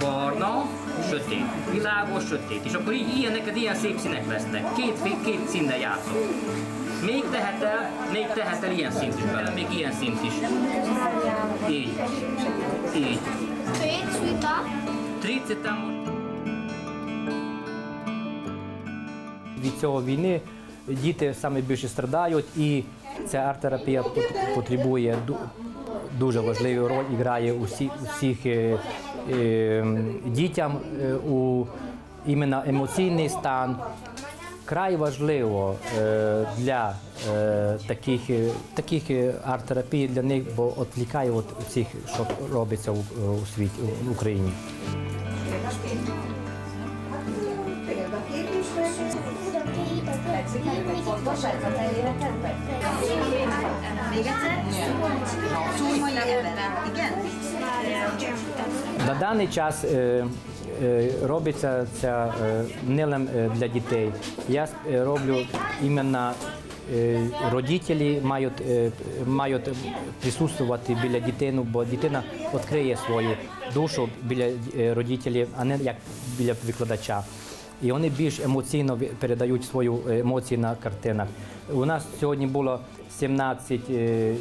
barna, sötét, világos, sötét. És akkor így ilyeneket, ilyen szép színek lesznek. Két, két színnel játszok. Még tehet el, még tehet el ilyen szint is bele, még ilyen szint is. Így. Így. 30 там Від цього війни діти саме більше страдають, і ця арт-терапія потребує дуже важливу роль і грає усі, усіх е, е, дітям е, у іменно емоційний стан. Край важливо е, для е, таких, таких е, арт-терапій для них, бо відвлікає від всіх, що робиться у, світі в Україні. Igen? На даний час е, е, робиться це нилем е, для дітей. Я роблю іменно родителі мають, мають присутствувати біля дитини, бо дитина відкриє свою душу біля родителів, а не як біля викладача. І вони більш емоційно передають свої емоції на картинах. У нас сьогодні було 17 е, е,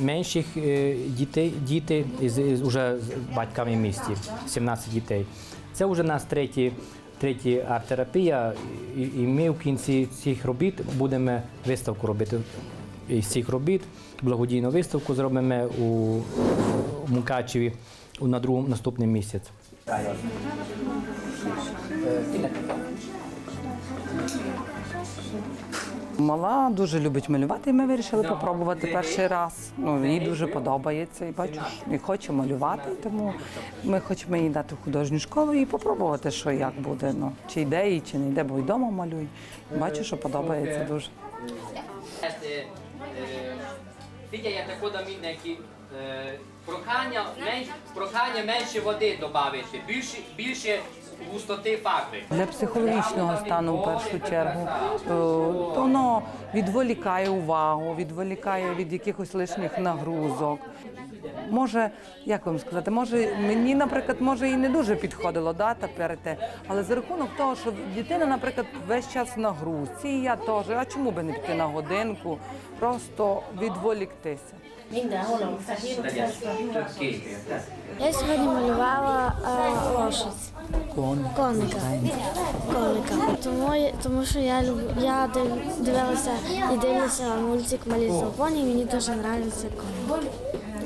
менших е, дітей, діти із уже з батьками в місті, 17 дітей. Це вже у нас третій, третій арт-терапія, і, ми в кінці цих робіт будемо виставку робити із цих робіт. Благодійну виставку зробимо у Мукачеві на другому наступний місяць. Мала дуже любить малювати, і ми вирішили попробувати перший раз. Ну, їй дуже подобається і бачу, і хоче малювати, тому ми хочемо їй дати в художню школу і попробувати, що як буде. Ну, чи йде їй, чи не йде, бо й вдома малює. Бачу, що подобається дуже. E, e, figyeljetek oda mindenki, e, прохання, менш, прохання менше води додати, більше густоти фабрик. Для психологічного стану в першу чергу е, то воно відволікає увагу, відволікає від якихось лишніх нагрузок. Може, як вам сказати, може мені, наприклад, може і не дуже підходило да, тепер те, але за рахунок того, що дитина, наприклад, весь час в нагрузці, і я теж, а чому би не піти на годинку, просто відволіктися. Я сьогодні малювала е, лошадь. Коника. Коника. Тому, тому що я люб- я дивилася і дивлюся мультик Малі Поні, мені дуже подобаються коники.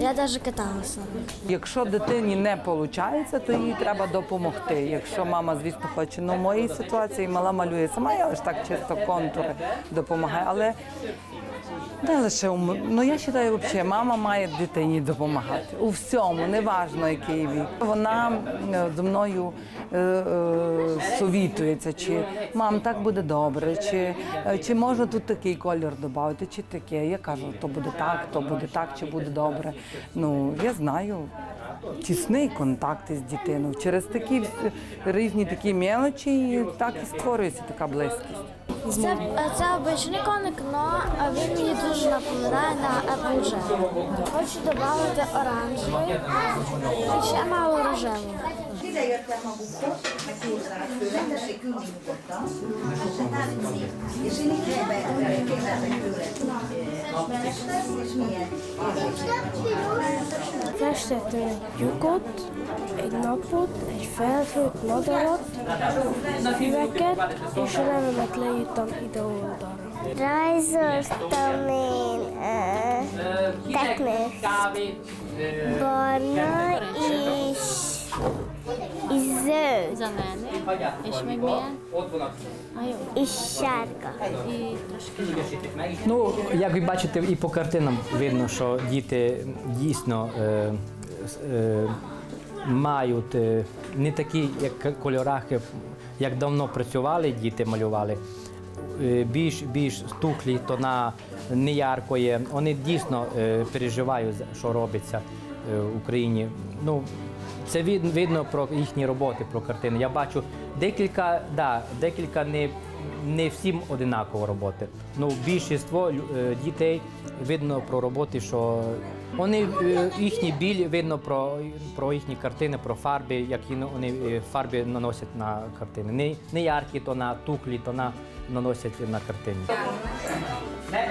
Я навіть каталася. Якщо дитині не виходить, то їй треба допомогти. Якщо мама, звісно, хоче. Ну, в моїй ситуації мала малює сама, я лише так чисто контури допомагаю. Але не лише у ну я вважаю, взагалі, мама має дитині допомагати у всьому, неважно який вік. Вона зі мною е, е, совітується, чи мам, так буде добре, чи, е, чи можна тут такий колір додати, чи таке. Я кажу, то буде так, то буде так, чи буде добре. Ну я знаю. Тісний контакт із дитиною через такі різні такі мелочі, так і створюється така близькість. Це, е, це обичний коник, але він мені дуже напоминає на Applejack. Хочу додати оранжевий і ще мало рожевого. ide jöttem magukhoz, meg húzzál főleg, tessék, és én így helybe kérdezek tőle, és milyen Festettem egy lyukot, egy napot, egy felhőt, madarat, füveket, és a nevemet leírtam ide oldalra. Rajzoltam én uh, teknőt. Barna és és zöld hagyját És valamiba, még milyen? Ott van a A jó. és sárga. Ну, як ви бачите, і по картинам видно, що діти дійсно е, е, мають е, не такі, як кольорах, е, як давно працювали, діти малювали. Е, Більш більш стухлі тона, не яркої. Вони дійсно е, переживають, що робиться е, в Україні. Ну, це видно про їхні роботи, про картини. Я бачу декілька, да, декілька не, не всім одинаково роботи. Ну, більшість дітей видно про роботи, що Вони е, їхній біль видно про, про їхні картини, про фарби, які вони е, фарби наносять на картини. Не, не яркі, то на тухлі, то наносять на картини. Не,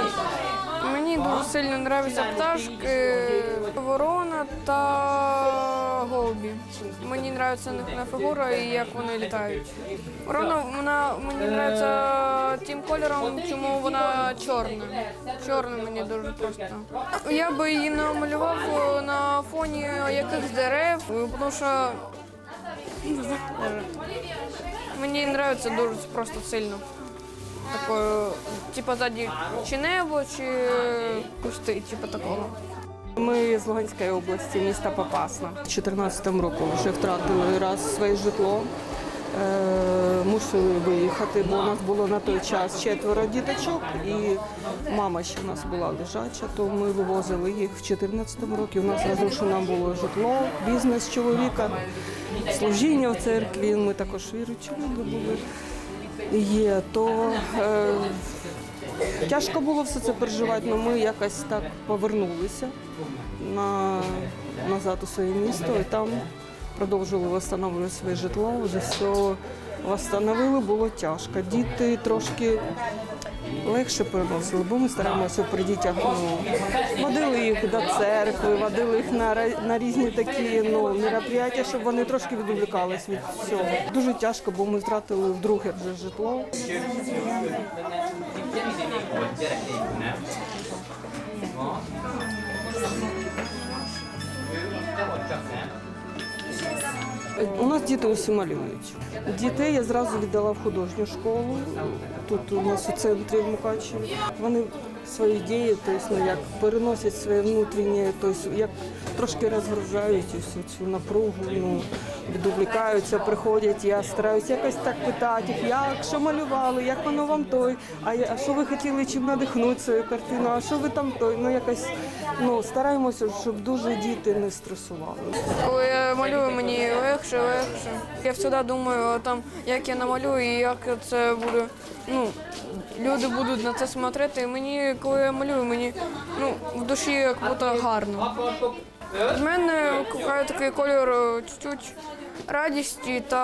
kicsit nehéz, vegye taky el, nem állnék oda. Egyet, látját oda, mondani fogok meg. Nem. Tudod, 11, 9. Мені дуже сильно подобаються пташки, ворона та голубі. Мені подобається їхня фігура і як вони літають. Ворона вона мені подобається тим кольором, чому вона чорна. Чорна мені дуже просто. Я би її намалював на фоні якихось дерев, тому що мені подобається дуже просто сильно. Такою, типу, ззаді чи небо, чи кусти, типу такого. Ми з Луганської області, міста Попасна. У 2014 році вже втратили раз своє житло. Е, Мусили виїхати, бо у нас було на той час четверо діточок, і мама ще в нас була лежача, то ми вивозили їх в 2014 році. У нас розрушено було житло, бізнес чоловіка, служіння в церкві. Ми також віруючі люди були. Є, то е, Тяжко було все це переживати, але ми якось так повернулися на, назад у своє місто і там продовжували встановлювати своє житло. Вже все встановили, було тяжко. Діти трошки легше переносили, бо ми стараємося при дітях ну, водили їх до церкви, водили їх на, на різні такі ну, мероприятия, щоб вони трошки відволікались від всього. Дуже тяжко, бо ми втратили вдруге вже житло. У нас діти усі малюють. Дітей я зразу віддала в художню школу. Тут у нас у центрі в Мукачеві. Вони свої дії, тобто, ну, як переносять своє внутрішнє, тобто, як трошки розгружають усю цю напругу, ну, відволікаються, приходять. Я стараюся якось так питати їх, як що малювали, як воно вам той, а, а що ви хотіли чим надихнути свою картину, а що ви там той. Ну якось ну, стараємося, щоб дуже діти не стресували. Коли я малюю, мені легше, легше. Я завжди думаю, там, як я намалюю і як це буде. Ну, люди будуть на це смотрети. І мені, коли я малюю, мені ну, в душі як будто гарно. В мене кохає такий кольор е, чуть-чуть радісті та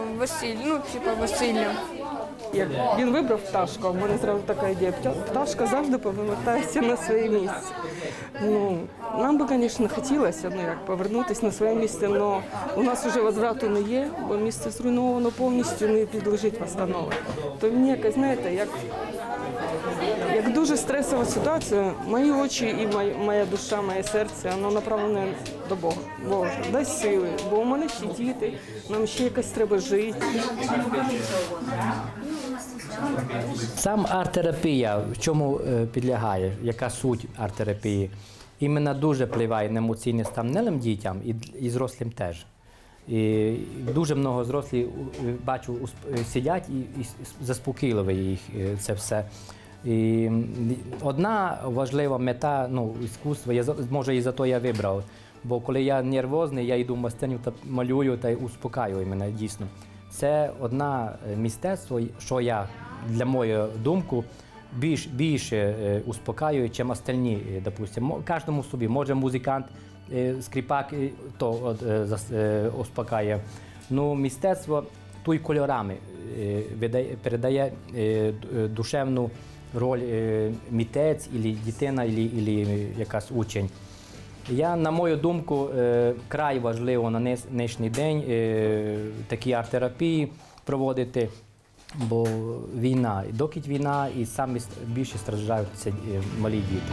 е, весілля. Ну, типу весілля. Він вибрав пташку, а в мене зразу така ідея. Пташка завжди повертається на своє місце. Ну, нам би, звісно, хотілося ну, як, повернутися на своє місце, але у нас вже возврату не є, бо місце зруйновано повністю, не підлежить восстанови. То мені якось, знаєте, як, як дуже стресова ситуація, мої очі і моя, душа, моє серце, воно направлене до Бога. Боже, дай сили, бо у мене ще діти, нам ще якось треба жити. Сам арт-терапія в чому е, підлягає, яка суть арт-терапії? Іменно дуже впливає на емоційний стан не лише дітям, і, і зрослим теж. І дуже багато зрослі е, бачу е, сидять і, і с- їх це все. І одна важлива мета ну, іскусства, я може і за то я вибрав. Бо коли я нервозний, я йду в майстерню та малюю та успокаюю мене дійсно. Це одна е, мистецтво, що я, для моєї думки, більш, більше е, успокаює, ніж остальні, е, допустимо. Кожному собі. Може музикант, скрипак, е, то успокаює. Ну, мистецтво тут й кольорами передає душевну роль е, митець, ілі дитина, ілі, ілі якась учень. Я, на мою думку, е, край важливо на нинішній день е, такі арт-терапії проводити, бо війна, доки війна, і самі більше страждають малі діти.